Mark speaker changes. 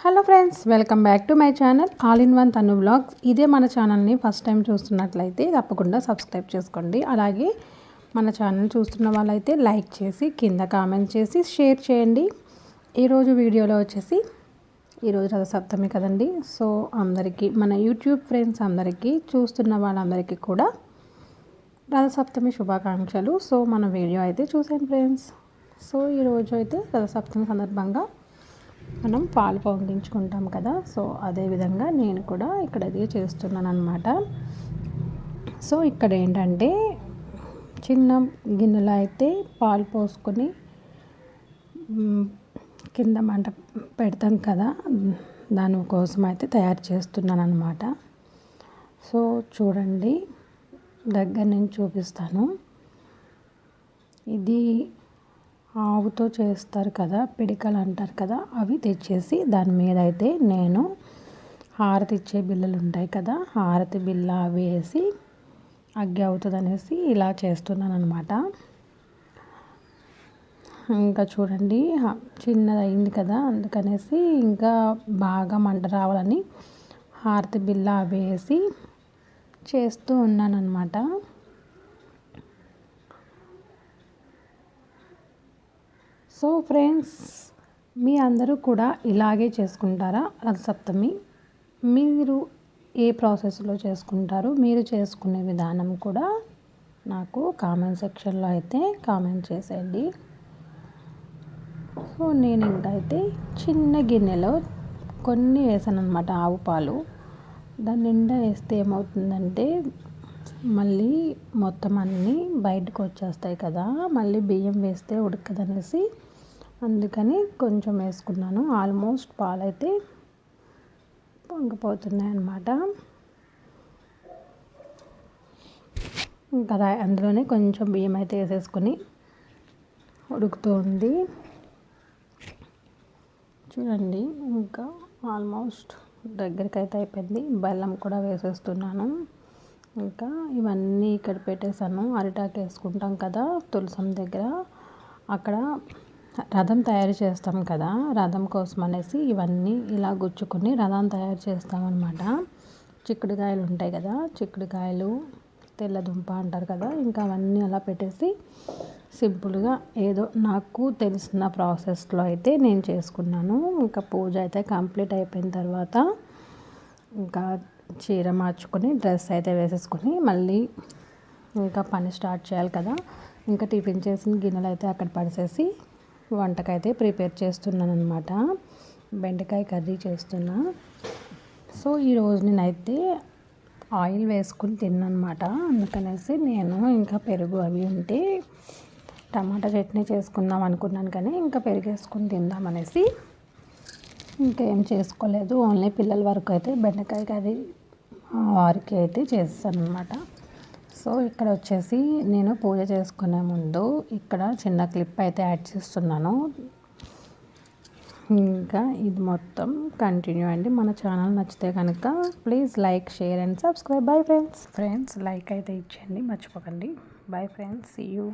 Speaker 1: Hello friends welcome back to my channel all in one తను blogs ఇదే మన ఛానల్ని ఫస్ట్ టైం చూస్తున్నట్లయితే తప్పకుండా సబ్స్క్రైబ్ చేసుకోండి. అలాగే మన ఛానల్ చూస్తున్న వాళ్ళైతే లైక్ చేసి కింద కామెంట్ చేసి షేర్ చేయండి. ఈరోజు వీడియోలో వచ్చేసి ఈరోజు రథసప్తమి కదండి. సో అందరికీ మన యూట్యూబ్ ఫ్రెండ్స్ అందరికీ చూస్తున్న వాళ్ళందరికీ కూడా రథసప్తమి శుభాకాంక్షలు. సో మన వీడియో అయితే చూసాను ఫ్రెండ్స్. సో ఈరోజు అయితే రథసప్తమి సందర్భంగా మనం పాలు పొంగించుకుంటాం కదా. సో అదేవిధంగా నేను కూడా ఇక్కడ అది చేస్తున్నాను అనమాట సో ఇక్కడ ఏంటంటే చిన్న గిన్నెలో అయితే పాలు పోసుకొని కింద మంట పెడతాం కదా. దానికోసం అయితే తయారు చేస్తున్నాను అనమాట సో చూడండి. దగ్గర నుంచి చూపిస్తాను. ఇది ఆవుతో చేస్తారు కదా పిడికలు అంటారు కదా అవి తెచ్చేసి దాని మీద అయితే నేను హారతి ఇచ్చే బిల్లలు ఉంటాయి కదా హారతి బిల్ల వేసి అగ్గి అవుతుంది అనేసి ఇలా చేస్తున్నాను అనమాట ఇంకా చూడండి చిన్నది అయింది కదా అందుకనేసి ఇంకా బాగా మంట రావాలని హారతి బిల్ల వేసి చేస్తూ ఉన్నాను అనమాట సో ఫ్రెండ్స్ మీ అందరూ కూడా ఇలాగే చేసుకుంటారా? రథసప్తమి. మీరు ఏ ప్రాసెస్లో చేసుకుంటారు? మీరు చేసుకునే విధానం కూడా నాకు కామెంట్ సెక్షన్లో అయితే కామెంట్ చేసేయండి. సో నేను ఇంకైతే చిన్న గిన్నెలో కొన్ని వేసాను అనమాట ఆవు పాలు. దాని నిండా వేస్తే ఏమవుతుందంటే మళ్ళీ మొత్తం అన్నీ బయటకు వచ్చేస్తాయి కదా మళ్ళీ బియ్యం వేస్తే ఉడకదనేసి అందుకని కొంచెం వేసుకున్నాను. ఆల్మోస్ట్ పాలైతే పొంగిపోతున్నాయి అన్నమాట. ఇంకా అందులోనే కొంచెం బియ్యం అయితే వేసేసుకొని ఉడుకుతుంది చూడండి ఇంకా ఆల్మోస్ట్ దగ్గరికి అయితే అయిపోయింది. బెల్లం కూడా వేసేస్తున్నాను. ఇంకా ఇవన్నీ ఇక్కడ పెట్టేశాను. అరిటాకు వేసుకుంటాం కదా తులసం దగ్గర. అక్కడ రథం తయారు చేస్తాం కదా రథం కోసం అనేసి ఇవన్నీ ఇలా గుచ్చుకొని రథం తయారు చేస్తామన్నమాట చిక్కుడుకాయలు ఉంటాయి కదా చిక్కుడుకాయలు తెల్లదుంప అంటారు కదా ఇంకా అవన్నీ అలా పెట్టేసి సింపుల్గా ఏదో నాకు తెలిసిన ప్రాసెస్లో అయితే నేను చేసుకున్నాను. ఇంకా పూజ అయితే కంప్లీట్ అయిపోయిన తర్వాత ఇంకా చీర మార్చుకొని డ్రెస్ అయితే వేసేసుకొని మళ్ళీ ఇంకా పని స్టార్ట్ చేయాలి కదా. ఇంకా టిఫిన్ చేసిన గిన్నెలు అయితే అక్కడ పడిసేసి వంటకైతే ప్రిపేర్ చేస్తున్నాను అనమాట బెండకాయ కర్రీ చేస్తున్నా. సో ఈరోజు నేనైతే ఆయిల్ వేసుకుని తిన్నమాట అందుకనేసి నేను ఇంకా పెరుగు అవి ఉంటే టమాటా చట్నీ చేసుకుందాం అనుకున్నాను కానీ ఇంకా పెరుగు వేసుకుని తిందామనేసి ఇంకేం చేసుకోలేదు. ఓన్లీ పిల్లల వరకు అయితే బెండకాయ కర్రీ వారికి అయితే చేస్తాను అనమాట సో ఇక్కడ వచ్చేసి నేను పూజ చేసుకునే ముందు ఇక్కడ చిన్న క్లిప్ అయితే యాడ్ చేస్తున్నాను. ఇంకా ఇది మొత్తం కంటిన్యూ అండి. మన ఛానల్ నచ్చితే కనుక please like share and subscribe. Bye friends. Friends like అయితే ఇచ్చేయండి. మర్చిపోకండి. Bye friends. See you.